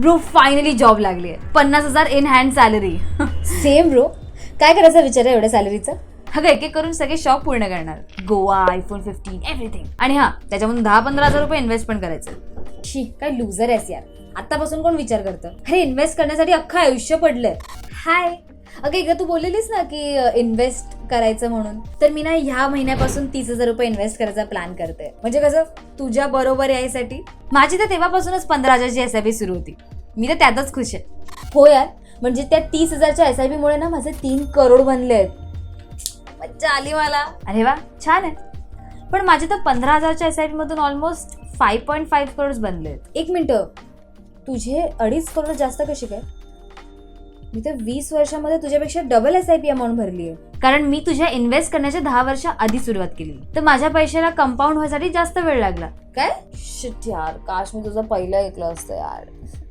Bro finally job लागली आहे पन्नास हजार in hand salary same bro काय करायचा विचार आहे एवढ्या सॅलरीचा अगं एक एक करून सगळे शॉप पूर्ण करणार. गोवा आयफोन फिफ्टीन एव्हरीथिंग आणि हा त्याच्यामधून दहा पंधरा हजार रुपये इन्व्हेस्ट पण करायचं. शी काय लुझर आहेस यार. आतापासून कोण विचार करतं? अरे इन्व्हेस्ट करण्यासाठी अख्खं आयुष्य पडलंय. हाय अगं एकदा तू बोललेलीस ना की इन्व्हेस्ट करायचं म्हणून. तर मी ना ह्या महिन्यापासून तीस हजार रुपये इन्व्हेस्ट करायचा प्लॅन करते. म्हणजे कसं तुझ्या बरोबर यायसाठी. माझी तर तेव्हापासूनच पंधरा हजारची एस आय पी सुरू होती. मी तर त्यातच खुश आहे. हो यार म्हणजे त्या तीस हजारच्या एस आय पी मुळे ना माझे तीन करोड बनले आहेत. मज्जा आली मला. अरे वा छान आहे. पण माझे तर पंधरा हजारच्या एस आय पी मधून almost five point five crore बनले आहेत. एक मिनटं. तुझे अडीच करोड जास्त कशी काय? मी तर वीस वर्षामध्ये तुझ्यापेक्षा double S I P amount भरली आहे. कारण मी तुझ्या इन्व्हेस्ट करण्याच्या दहा वर्ष आधी सुरुवात केली. तर माझ्या पैशाला कंपाऊंड व्हायसाठी जास्त वेळ लागला. काय? शिट यार काश मी तुझं पहिलं ऐकलं असतं यार.